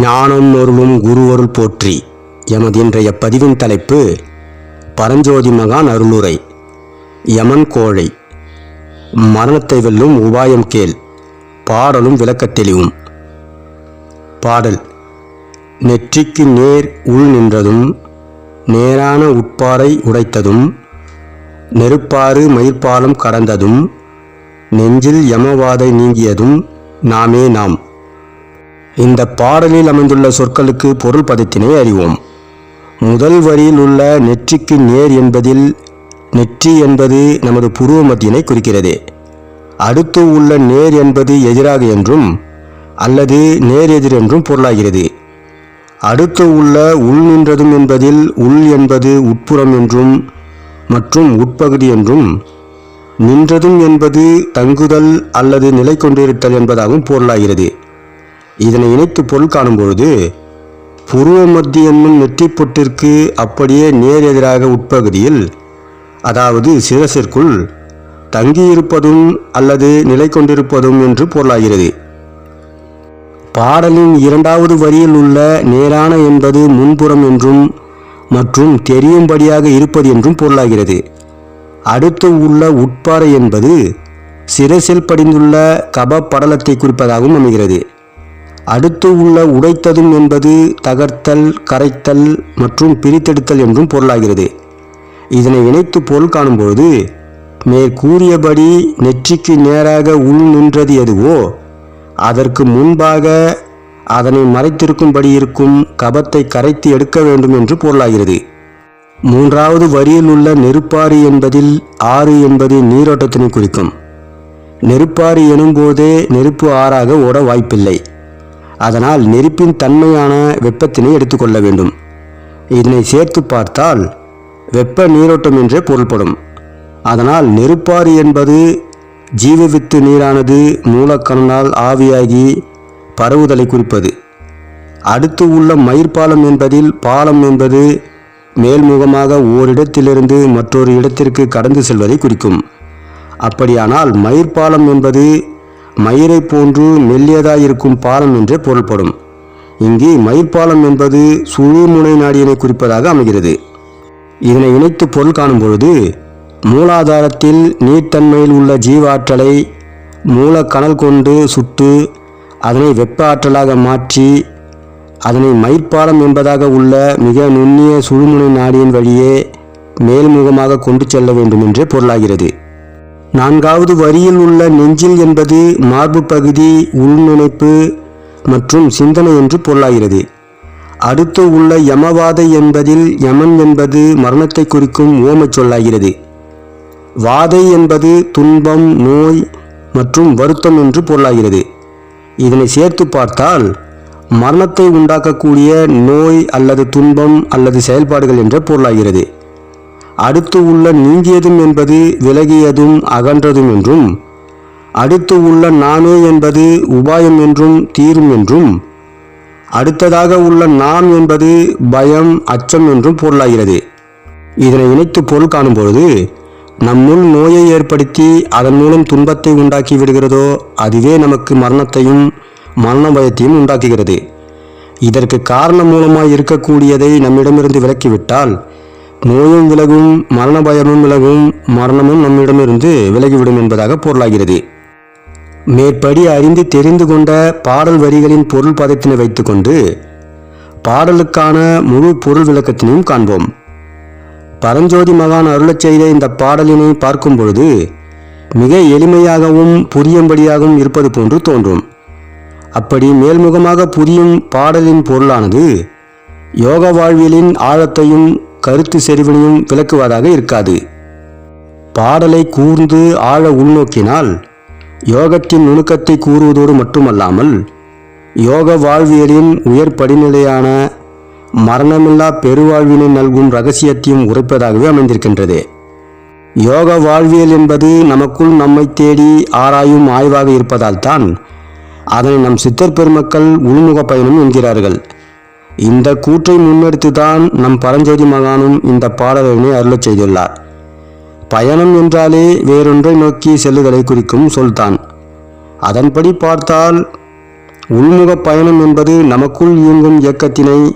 ஞானம் நொருளும் குருவருள் போற்றி. எமது இன்றைய பதிவின் தலைப்பு பரஞ்சோதி மகான் அருளுரை. யமன் கோழை. மரணத்தை வெல்லும் உபாயம் கேள். பாடலும் விளக்கத் தெளிவும். பாடல். நெற்றிக்கு நேர் உள் நின்றதும் நேரான உட்பாறை உடைத்ததும் நெருப்பாறு மயிர்ப்பாலம் கடந்ததும் நெஞ்சில் யமவாதை நீங்கியதும் நாமே நாம். இந்த பாடலில் அமைந்துள்ள சொற்களுக்கு பொருள் பதத்தினை அறிவோம். முதல் வரியில் உள்ள நெற்றிக்கு நேர் என்பதில் நெற்றி என்பது நமது புருவ மத்தியினை குறிக்கிறது. அடுத்து உள்ள நேர் என்பது எதிராக என்றும் அல்லது நேர் எதிர் என்றும் பொருளாகிறது. அடுத்து உள்ள உள் நின்றதும் என்பதில் உள் என்பது உட்புறம் என்றும் மற்றும் உட்பகுதி என்றும் நின்றதும் என்பது தங்குதல் அல்லது நிலை கொண்டிருத்தல் என்பதாகவும் பொருளாகிறது. இதனை இணைத்து பொருள் காணும்பொழுது புருவ மத்தி என்னும் பொட்டிற்கு அப்படியே நேர் எதிராக உட்பகுதியில் அதாவது சிரசிற்குள் தங்கியிருப்பதும் அல்லது நிலை கொண்டிருப்பதும் என்று பொருளாகிறது. பாடலின் இரண்டாவது வரியில் உள்ள நேரான என்பது முன்புறம் என்றும் மற்றும் தெரியும்படியாக இருப்பது என்றும் பொருளாகிறது. அடுத்து உள்ள உட்பாறை என்பது சிரசில் படிந்துள்ள கப படலத்தை குறிப்பதாகவும் அமைகிறது. அடுத்து உள்ள உடைத்ததும் என்பது தகர்த்தல் கரைத்தல் மற்றும் பிரித்தெடுத்தல் என்றும் பொருளாகிறது. இதனை இணைத்து பொருள் காணும்பொழுது மேற்கூறியபடி நெற்றிக்கு நேராக உள் நின்றது எதுவோ அதற்கு முன்பாக அதனை மறைத்திருக்கும்படி இருக்கும் கபத்தை கரைத்து எடுக்க வேண்டும் என்று பொருளாகிறது. மூன்றாவது வரியில் உள்ள நெருப்பாரி என்பதில் ஆறு என்பது நீரோட்டத்தினை குறிக்கும். நெருப்பாரி எனும்போதே நெருப்பு ஆறாக ஓட வாய்ப்பில்லை. அதனால் நெருப்பின் தன்மையான வெப்பத்தினை எடுத்துக்கொள்ள வேண்டும். இதனை சேர்த்து பார்த்தால் வெப்ப நீரோட்டம் என்றே பொருள்படும். அதனால் நெருப்பாறு என்பது ஜீவவித்து நீரானது மூலக்கணனால் ஆவியாகி பரவுதலை குறிப்பது. அடுத்து உள்ள மயிர்பாலம் என்பதில் பாலம் என்பது மேல்முகமாக ஓரிடத்திலிருந்து மற்றொரு இடத்திற்கு கடந்து செல்வதை குறிக்கும். அப்படியானால் மயிர்பாலம் என்பது மயிரை போன்று மெல்லியதாயிருக்கும் பாலம் என்றே பொருள்படும். இங்கு மயிர்பாலம் என்பது சுழுமுனை நாடியினை குறிப்பதாக அமைகிறது. இதனை இணைத்து பொருள் காணும் பொழுது மூலாதாரத்தில் நீர்த்தன்மையில் உள்ள ஜீவாற்றலை மூலக்கணல் கொண்டு சுட்டு அதனை வெப்ப ஆற்றலாக மாற்றி அதனை மயிர்ப்பாலம் என்பதாக உள்ள மிக நுண்ணிய சுழுமுனை நாடியின் வழியே மேல்முகமாக கொண்டு செல்ல வேண்டும் என்றே பொருளாகிறது. நான்காவது வரியில் உள்ள நெஞ்சில் என்பது மார்பு பகுதி உள்நினைப்பு மற்றும் சிந்தனை என்று பொருளாகிறது. அடுத்து உள்ள யமவாதை என்பதில் யமன் என்பது மரணத்தை குறிக்கும் ஓமச் சொல்லாகிறது. வாதை என்பது துன்பம் நோய் மற்றும் வருத்தம் என்று பொருளாகிறது. இதனை சேர்த்து பார்த்தால் மரணத்தை உண்டாக்கக்கூடிய நோய் அல்லது துன்பம் அல்லது செயல்பாடுகள் என்ற பொருளாகிறது. அடுத்து உள்ள நீங்கியதும் என்பது விலகியதும் அகன்றதும் என்றும் அடுத்து உள்ள நானே என்பது உபாயம் என்றும் தீரும் என்றும் அடுத்ததாக உள்ள நாம் என்பது பயம் அச்சம் என்றும் பொருளாகிறது. இதனை இணைத்து பொருள் காணும்பொழுது நம்முள் நோயை ஏற்படுத்தி அதன் மூலம் துன்பத்தை உண்டாக்கி விடுகிறதோ அதுவே நமக்கு மரணத்தையும் மரண பயத்தையும் உண்டாக்குகிறது. இதற்கு காரணம் மூலமாய் இருக்கக்கூடியதை நம்மிடமிருந்து விலக்கிவிட்டால் நோயும் விலகும் மரண பயமும் விலகும் மரணமும் நம்மிடமிருந்து விலகிவிடும் என்பதாக பொருளாகிறது. மேற்படி அறிந்து தெரிந்து கொண்ட பாடல் வரிகளின் பொருள் பதத்தினை வைத்துக்கொண்டு பாடலுக்கான முழு பொருள் விளக்கத்தினையும் காண்போம். பரஞ்சோதி மகான் அருளச் செய்த இந்த பாடலினை பார்க்கும் பொழுது மிக எளிமையாகவும் புரியும்படியாகவும் இருப்பது போன்று தோன்றும். அப்படி மேல்முகமாக புரியும் பாடலின் பொருளானது யோக வாழ்வியலின் ஆழத்தையும் கருத்து செறிவினையும் விளக்குவதாக இருக்காது. பாடலை கூர்ந்து ஆழ உள்நோக்கினால் யோகத்தின் நுணுக்கத்தை கூறுவதோடு மட்டுமல்லாமல் யோக வாழ்வியலின் உயர் படிநிலையான மரணமில்லா பெருவாழ்வினை நல்கும் ரகசியத்தையும் உரைப்பதாகவே அமைந்திருக்கின்றது. யோக வாழ்வியல் என்பது நமக்குள் நம்மை தேடி ஆராயும் ஆய்வாக இருப்பதால் தான் அதனை நம் சித்தர் பெருமக்கள் உள்முக பயணம் என்கிறார்கள். இந்த கூற்றை முன்னெடுத்துதான் நம் பரஞ்சோதி மகானும் இந்த பாடலினை அருளச் செய்துள்ளார். பயணம் என்றாலே வேறொன்றை நோக்கி செல்லுதலை குறிக்கும் சொல்தான். அதன்படி பார்த்தால் உள்முக பயணம் என்பது நமக்குள் இயங்கும் இயக்கத்தினை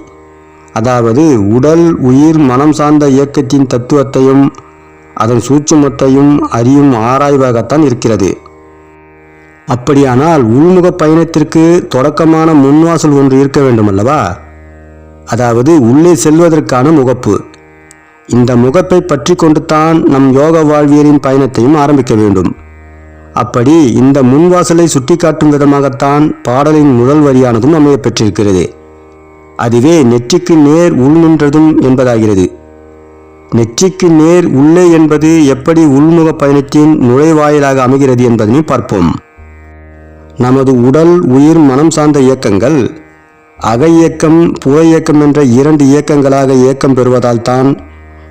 அதாவது உடல் உயிர் மனம் சார்ந்த இயக்கத்தின் தத்துவத்தையும் அதன் சூட்சுமத்தையும் அறியும் ஆராய்வாகத்தான் இருக்கிறது. அப்படியானால் உள்முக பயணத்திற்கு தொடக்கமான முன்வாசல் ஒன்று இருக்க வேண்டும் அல்லவா அதாவது உள்ளே செல்வதற்கான முகப்பு. இந்த முகப்பை பற்றி கொண்டுதான் நம் யோக வாழ்வியலின் பயணத்தையும் ஆரம்பிக்க வேண்டும். அப்படி இந்த முன்வாசலை சுட்டிக்காட்டும் விதமாகத்தான் பாடலின் முதல் வரியானதும் அமைய பெற்றிருக்கிறது. அதுவே நெற்றிக்கு நேர் உள் நின்றதும் என்பதாகிறது. நெற்றிக்கு நேர் உள்ளே என்பது எப்படி உள்முக பயணத்தின் நுழைவாயிலாக அமைகிறது என்பதனை பார்ப்போம். நமது உடல் உயிர் மனம் சார்ந்த இயக்கங்கள் அக இயக்கம் புற இயக்கம் என்ற இரண்டு இயக்கங்களாக இயக்கம் பெறுவதால் தான்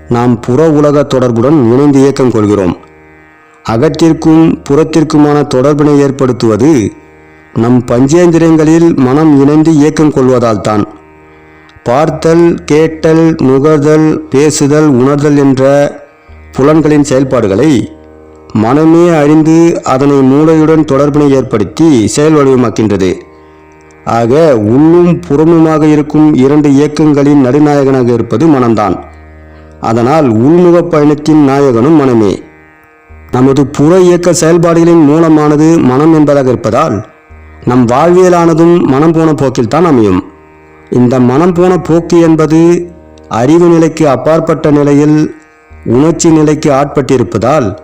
நாம் புற உலக தொடர்புடன் இணைந்து இயக்கம் கொள்கிறோம். அகத்திற்கும் புறத்திற்குமான தொடர்பினை ஏற்படுத்துவது நம் பஞ்சேந்திரியங்களில் மனம் இணைந்து இயக்கம் கொள்வதால் தான். பார்த்தல் கேட்டல் நுகர்தல் பேசுதல் உணர்தல் என்ற புலன்களின் செயல்பாடுகளை மனமே அறிந்து அதனை மூளையுடன் தொடர்பினை ஏற்படுத்தி செயல் வடிவமாக்கின்றது. ஆக உள்ளும் புறமுமாக இருக்கும் இரண்டு இயக்கங்களின் நடுநாயகனாக இருப்பது மனம்தான். அதனால் உள்முக பயணத்தின் நாயகனும் மனமே. நமது புற இயக்க செயல்பாடுகளின் மூலமானது மனம் என்பதாக இருப்பதால் நம் வாழ்வியலானதும் மனம் போன போக்கில்தான் அமையும். இந்த மனம் போன போக்கு என்பது அறிவு நிலைக்கு அப்பாற்பட்ட நிலையில் உணர்ச்சி நிலைக்கு ஆட்பட்டிருப்பதால்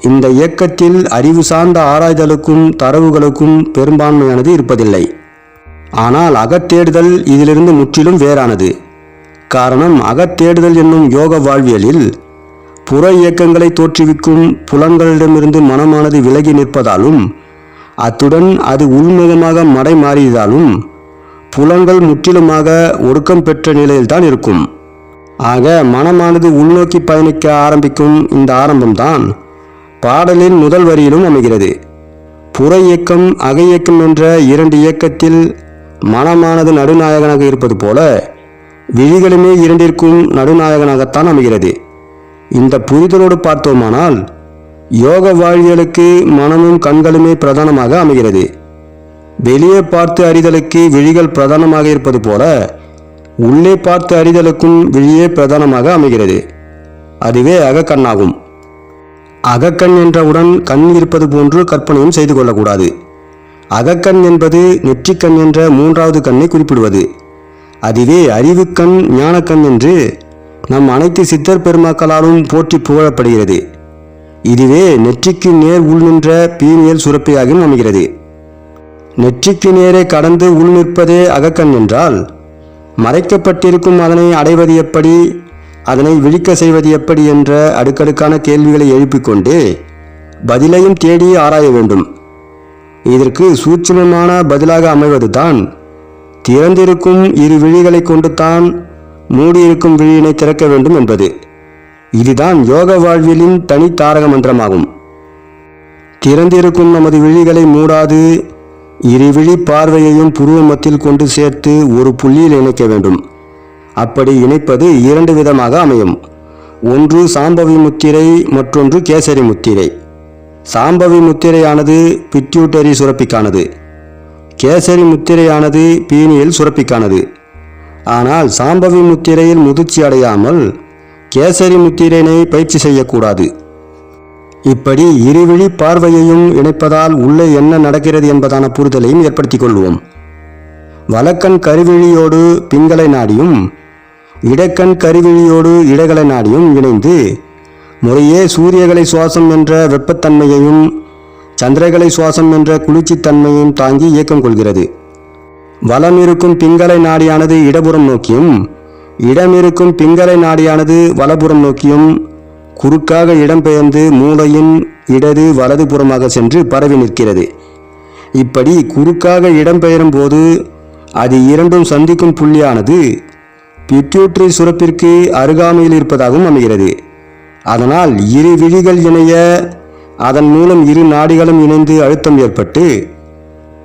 இந்த இயக்கத்தில் அறிவு சார்ந்த ஆராய்தலுக்கும் தரவுகளுக்கும் பெரும்பான்மையானது இருப்பதில்லை. ஆனால் அகத்தேடுதல் இதிலிருந்து முற்றிலும் வேறானது. காரணம் அகத்தேடுதல் என்னும் யோக வாழ்வியலில் புற இயக்கங்களை தோற்றுவிக்கும் புலன்களிடமிருந்து மனமானது விலகி நிற்பதாலும் அத்துடன் அது உள்முகமாக மடை மாறியதாலும் புலன்கள் முற்றிலுமாக ஒடுக்கம் பெற்ற நிலையில்தான் இருக்கும். ஆக மனமானது உள்நோக்கி பயணிக்க ஆரம்பிக்கும் இந்த ஆரம்பம்தான் பாடலின் முதல் வரியிலும் அமைகிறது. புற இயக்கம் அக இயக்கம் என்ற இரண்டு இயக்கத்தில் மனமானது நடுநாயகனாக இருப்பது போல விழிகளுமே இரண்டிற்கும் நடுநாயகனாகத்தான் அமைகிறது. இந்த புரிதலோடு பார்த்தோமானால் யோக வாழ்வியலுக்கு மனமும் கண்களுமே பிரதானமாக அமைகிறது. வெளியே பார்த்து அறிதலுக்கு விழிகள் பிரதானமாக இருப்பது போல உள்ளே பார்த்து அறிதலுக்கும் விழியே பிரதானமாக அமைகிறது. அதுவே அகக்கண்ணாகும். அகக்கண் என்றவுடன் கண் இருப்பது போன்று கற்பனையும் செய்து கொள்ளக்கூடாது. அகக்கண் என்பது நெற்றிக்கண் என்ற மூன்றாவது கண்ணை குறிப்பிடுவது. அதுவே அறிவுக்கண் ஞானக்கண் என்று நம் அனைத்து சித்தர் பெருமக்களாலும் போற்றி புகழப்படுகிறது. இதுவே நெற்றிக்கு நேர் உள் நின்ற பீனியல் சுரப்பியாகவும் அமைகிறது. நெற்றிக்கு நேரே கடந்து உள் நிற்பதே அகக்கண் என்றால் மறைக்கப்பட்டிருக்கும் அதனை அடைவது எப்படி அதனை விழிக்க செய்வது எப்படி என்ற அடுக்கடுக்கான கேள்விகளை எழுப்பிக்கொண்டு பதிலையும் தேடி ஆராய வேண்டும். இதற்கு சூட்சமமான பதிலாக அமைவதுதான். திறந்திருக்கும் இரு விழிகளை கொண்டு தான் மூடியிருக்கும் விழியினை திறக்க வேண்டும் என்பது. இதுதான் யோக வாழ்வியலின் தனி தாரக மன்றமாகும் திறந்திருக்கும் நமது விழிகளை மூடாது இருவிழி பார்வையையும் புருவமத்தில் கொண்டு சேர்த்து ஒரு புள்ளியில் இணைக்க வேண்டும். அப்படி இணைப்பது இரண்டு விதமாக அமையும். ஒன்று சாம்பவி முத்திரை மற்றொன்று கேசரி முத்திரை. சாம்பவி முத்திரையானது பிட்யூட்டரி சுரப்பிக்கானது. கேசரி முத்திரையானது பீனியில் சுரப்பிக்கானது. ஆனால் சாம்பவி முத்திரையில் முதிர்ச்சி அடையாமல் கேசரி முத்திரையினை பயிற்சி செய்யக்கூடாது. இப்படி இருவிழி பார்வையையும் இணைப்பதால் உள்ளே என்ன நடக்கிறது என்பதான புரிதலையும் ஏற்படுத்திக் கொள்வோம். வலக்கண் கருவிழியோடு பிங்களை நாடியும் இடக்கண் கருவிழியோடு இடகலை நாடியும் இணைந்து முறையே சூரியகலை சுவாசம் என்ற வெப்பத்தன்மையையும் சந்திரகலை சுவாசம் என்ற குளிர்ச்சித்தன்மையையும் தாங்கி இயக்கம் கொள்கிறது. வலம் இருக்கும் பிங்களை நாடியானது இடபுறம் நோக்கியும் இடம் இருக்கும் பிங்களை நாடியானது வலப்புறம் நோக்கியும் குறுக்காக இடம்பெயர்ந்து மூளையின் இடது வலது புறமாக சென்று பரவி நிற்கிறது. இப்படி குறுக்காக இடம்பெயரும் போது அது இரண்டும் சந்திக்கும் புள்ளியானது பிட்யூட்ரி சுரப்பிற்கு அருகாமையில் இருப்பதாகவும் அமைகிறது. அதனால் இரு விழிகள் இணைய அதன் மூலம் இரு நாடிகளும் இணைந்து அழுத்தம் ஏற்பட்டு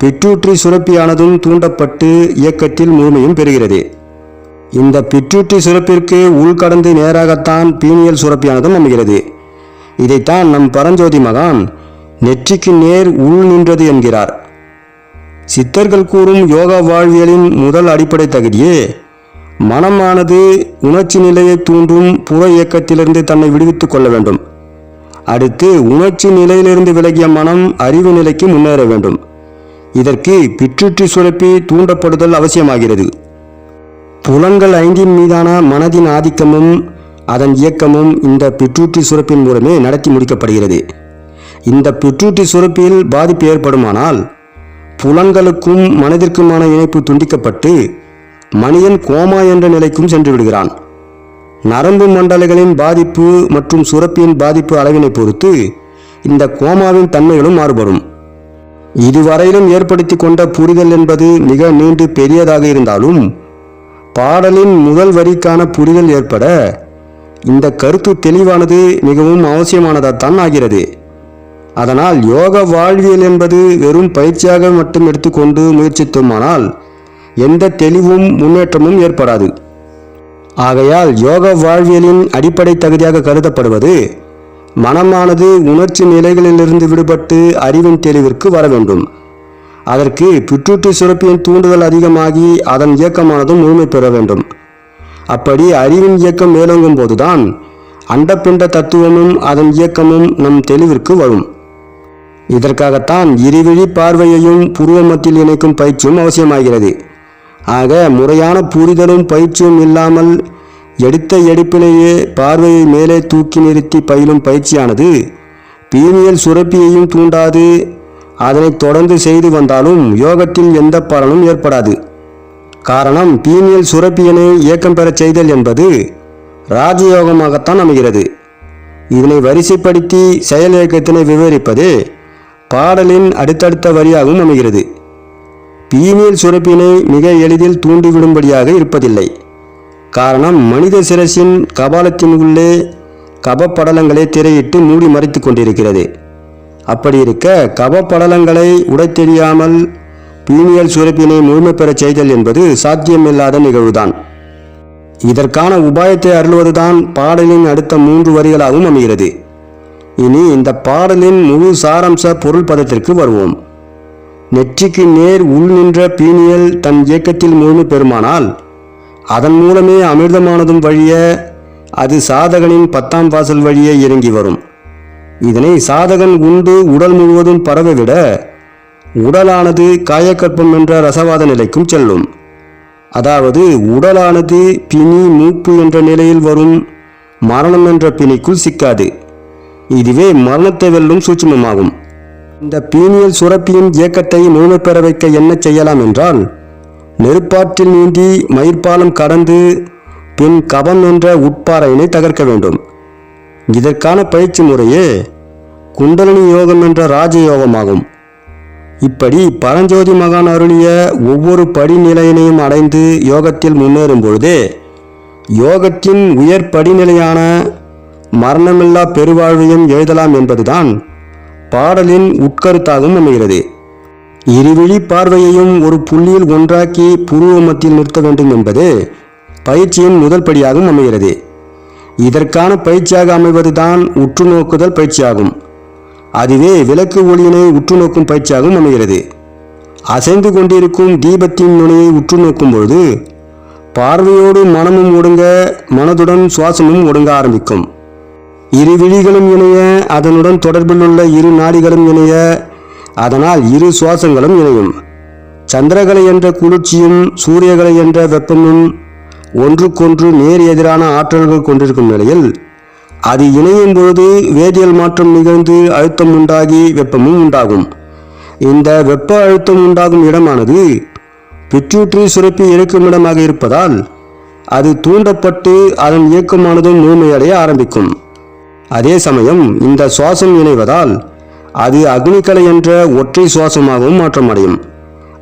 பிட்யூட்ரி சுரப்பியானதும் தூண்டப்பட்டு இயக்கத்தில் முழுமையும் பெறுகிறது. இந்த பிட்யூட்ரி சுரப்பிற்கு உள்கடந்து நேராகத்தான் பீனியல் சுரப்பியானதும் அமைகிறது இதைத்தான் நம் பரஞ்சோதி மகான் நெற்றிக்கு நேர் உள் நின்றது என்கிறார். சித்தர்கள் கூறும் யோகா வாழ்வியலின் முதல் அடிப்படை தகுதியே மனமானது உணர்ச்சி நிலையை தூண்டும் புற இயக்கத்திலிருந்து தன்னை விடுவித்துக் கொள்ள வேண்டும். அடுத்து உணர்ச்சி நிலையிலிருந்து விலகிய மனம் அறிவு நிலைக்கு முன்னேற வேண்டும். இதற்கு பிற்றுற்றி சுரப்பி தூண்டப்படுதல் அவசியமாகிறது. புலன்கள் ஐந்தின் மீதான மனதின் ஆதிக்கமும் அதன் இயக்கமும் இந்த பிற்றுற்றி சுரப்பின் மூலமே நடத்தி முடிக்கப்படுகிறது. இந்த பிற்றுற்றி சுரப்பில் பாதிப்பு ஏற்படுமானால் புலன்களுக்கும் மனதிற்குமான இணைப்பு துண்டிக்கப்பட்டு மனிதன் கோமா என்ற நிலைக்கும் சென்று விடுகிறான். நரம்பு மண்டலங்களின் பாதிப்பு மற்றும் சுரப்பியின் பாதிப்பு அளவினை பொறுத்து இந்த கோமாவின் தன்மைகளும் மாறுபடும். இதுவரையிலும் ஏற்படுத்தி கொண்ட புரிதல் என்பது மிக நீண்டு பெரியதாக இருந்தாலும் பாடலின் முதல் வரிக்கான புரிதல் ஏற்பட இந்த கருத்து தெளிவானது மிகவும் அவசியமானதாகத்தான் ஆகிறது. அதனால் யோக வாழ்வியல் என்பது வெறும் பயிற்சியாக மட்டும் எடுத்துக்கொண்டு முயற்சித்தோமானால் எந்த தெளிவும் முன்னேற்றமும் ஏற்படாது. ஆகையால் யோக வாழ்வியலின் அடிப்படை தகுதியாக கருதப்படுவது மனமானது உணர்ச்சி நிலைகளிலிருந்து விடுபட்டு அறிவின் தெளிவிற்கு வர வேண்டும். அதற்கு பிற்றுட்டு சுரப்பியின் தூண்டுதல் அதிகமாகி அதன் இயக்கமானதும் முழுமை பெற வேண்டும். அப்படி அறிவின் இயக்கம் மேலோங்கும் போதுதான் அண்டப்பிண்ட தத்துவமும் அதன் இயக்கமும் நம் தெளிவிற்கு வரும். இதற்காகத்தான் இருவிழி பார்வையையும் புருவமத்தில் இணைக்கும் பயிற்சியும் அவசியமாகிறது. ஆக முறையான புரிதலும் பயிற்சியும் இல்லாமல் எடுத்த எடுப்பிலேயே பார்வையை மேலே தூக்கி நிறுத்தி பயிலும் பயிற்சியானது பீனியல் சுரப்பியையும் தூண்டாது. அதனை தொடர்ந்து செய்து வந்தாலும் யோகத்தில் எந்த பலனும் ஏற்படாது. காரணம் பீனியல் சுரப்பியனை இயக்கம் பெறச் செய்தல் என்பது ராஜயோகமாகத்தான் அமைகிறது. இதனை வரிசைப்படுத்தி செயல் இயக்கத்தினை விவரிப்பது பாடலின் அடுத்தடுத்த வரியாகவும் அமைகிறது. பீனியல் சுரப்பினை மிக எளிதில் தூண்டிவிடும்படியாக இருப்பதில்லை. காரணம் மனித சிரசின் கபாலத்தின் உள்ளே கபப்படலங்களை திரையிட்டு மூடி மறைத்து கொண்டிருக்கிறது. அப்படி இருக்க கபப்படலங்களை உடைத்தெரியாமல் பீனியல் சுரப்பினை முழுமை பெறச் செய்தல் என்பது சாத்தியமில்லாத நிகழ்வுதான். இதற்கான உபாயத்தை அருள்வதுதான் பாடலின் அடுத்த மூன்று வரிகளாகவும் அமைகிறது. இனி இந்த பாடலின் முழு சாராம்ச பொருள் பதத்திற்கு வருவோம். நெற்றிக்கு நேர் உள் நின்ற பீனியல் தன் இயக்கத்தில் முழுமை பெறுமானால் அதன் மூலமே அமிர்தமானதும் வழிய அது சாதகனின் பத்தாம் வாசல் வழியே இறங்கி வரும். இதனை சாதகன் உண்டு உடல் முழுவதும் பரவவிட உடலானது காயக்கற்பம் என்ற ரசவாத நிலைக்கும் செல்லும். அதாவது உடலானது பிணி மூப்பு என்ற நிலையில் வரும் மரணம் என்ற பிணிக்குள் சிக்காது. இதுவே மரணத்தை வெல்லும் சூட்சுமமாகும். இந்த பீனியல் சுரப்பியின் இயக்கத்தை முழுமை பெற வைக்க என்ன செய்யலாம் என்றால் நெருப்பாற்றில் நீந்தி மயிர்பாலம் கடந்து பின் கபம் என்ற உட்பாறையினை தகர்க்க வேண்டும். இதற்கான பயிற்சி முறையே குண்டலினி யோகம் என்ற ராஜயோகமாகும். இப்படி பரஞ்சோதி மகான் அருளிய ஒவ்வொரு படிநிலையினையும் அடைந்து யோகத்தில் முன்னேறும் பொழுதே யோகத்தின் உயர் படிநிலையான மரணமில்லா பெருவாழ்வையும் எழுதலாம் என்பதுதான் பாடலின் உட்கருத்தாகவும் அமைகிறது. இருவிழி பார்வையையும் ஒரு புள்ளியில் ஒன்றாக்கி புருவ மத்தியில் நிறுத்த வேண்டும் என்பது பயிற்சியின் முதல் படியாகவும் அமைகிறது. இதற்கான பயிற்சியாக அமைவதுதான் உற்று நோக்குதல் பயிற்சியாகும். அதுவே விளக்கு ஒளியினை உற்று நோக்கும் பயிற்சியாகவும் அமைகிறது. அசைந்து கொண்டிருக்கும் தீபத்தின் நுனியை உற்று நோக்கும் பொழுது பார்வையோடு மனமும் ஒடுங்க மனதுடன் சுவாசமும் ஒடுங்க ஆரம்பிக்கும். இரு விழிகளும் இணைய அதனுடன் தொடர்பிலுள்ள இரு நாடிகளும் இணைய அதனால் இரு சுவாசங்களும் இணையும். சந்திரகலை என்ற குளிர்ச்சியும் சூரியகலை என்ற வெப்பமும் ஒன்றுக்கொன்று நேர் எதிரான ஆற்றல்கள் கொண்டிருக்கும் நிலையில் அது இணையும் பொழுது வேதியியல் மாற்றம் நிகழ்ந்து அழுத்தம் உண்டாகி வெப்பமும் உண்டாகும். இந்த வெப்ப அழுத்தம் உண்டாகும் இடமானது பிச்சூற்றி சுரப்பி இருக்கும் இடமாக இருப்பதால் அது தூண்டப்பட்டு அதன் இயக்கமானதும் முழுமையடைய ஆரம்பிக்கும். அதே சமயம் இந்த சுவாசம் இணைவதால் அது அக்னிக்கலை என்ற ஒற்றை சுவாசமாகவும் மாற்றமடையும்.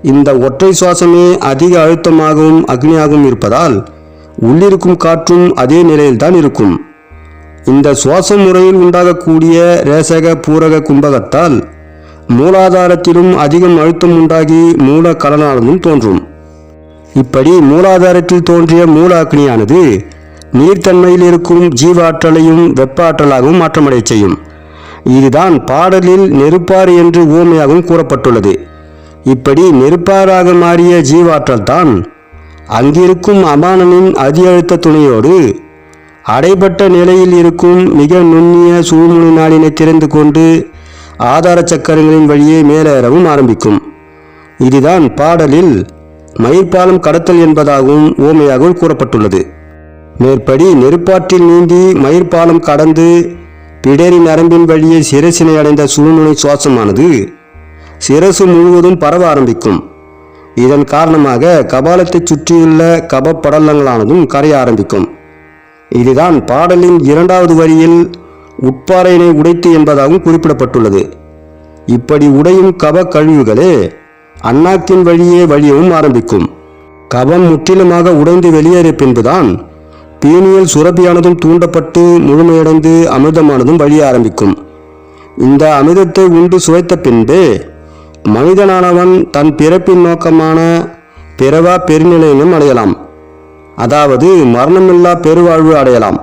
இந்த ஒற்றை சுவாசமே அதிக அழுத்தமாகவும் அக்னியாகவும் இருப்பதால் உள்ளிருக்கும் காற்றும் அதே நிலையில்தான் இருக்கும். இந்த சுவாச முறையில் உண்டாகக்கூடிய ரேசக பூரக கும்பகத்தால் மூலாதாரத்திலும் அதிகம் அழுத்தம் உண்டாகி மூல கடலானதும் தோன்றும். இப்படி மூலாதாரத்தில் தோன்றிய மூல அக்னியானது நீர்த்தன்மையில் இருக்கும் ஜீவாற்றலையும் வெப்பாற்றலாகவும் வெப்ப ஆற்றலாகவும் மாற்றமடையச் செய்யும். இதுதான் பாடலில் நெருப்பாறு என்று ஊமையாகவும் கூறப்பட்டுள்ளது. இப்படி நெருப்பாறாக மாறிய ஜீவாற்றல் தான் அங்கிருக்கும் அபானனின் அதி அழுத்த துணையோடு அடைபட்ட நிலையில் இருக்கும் மிக நுண்ணிய சூழ்நிலை நாளினை திறந்து கொண்டு ஆதார சக்கரங்களின் வழியே மேலேறவும் ஆரம்பிக்கும். இதுதான் பாடலில் மயிர்பாலம் கடத்தல் என்பதாகவும் ஓமையாகவும் கூறப்பட்டுள்ளது. மேற்படி நெருப்பாற்றில் நீந்தி மயிர்பாலம் கடந்து பிடரி நரம்பின் வழியே சிரசினை அடைந்த சூழ்நிலை சுவாசமானது. சிரசு முழுவதும் பரவ ஆரம்பிக்கும். இதன் காரணமாக கபாலத்தைச் சுற்றியுள்ள கபப்படலங்களானதும் கரைய ஆரம்பிக்கும். இதுதான் பாடலின் இரண்டாவது வரியில் உட்பாறையினை உடைத்து என்பதாகவும் குறிப்பிடப்பட்டுள்ளது. இப்படி உடையும் கப கழிவுகளே அண்ணாக்கின் வழியே வழியவும் ஆரம்பிக்கும். கபம் முற்றிலுமாக உடைந்து வெளியேறிய பின்புதான் பீனியல் சுரப்பியானதும் தூண்டப்பட்டு முழுமையடைந்து அமிர்தமானதும் வழிய ஆரம்பிக்கும். இந்த அமிர்தத்தை உண்டு சுவைத்த பின்பே மனிதனானவன் தன் பிறப்பின் நோக்கமான பிறவா பெருநிலையிலும் அடையலாம். அதாவது மரணமில்லா பெருவாழ்வு அடையலாம்.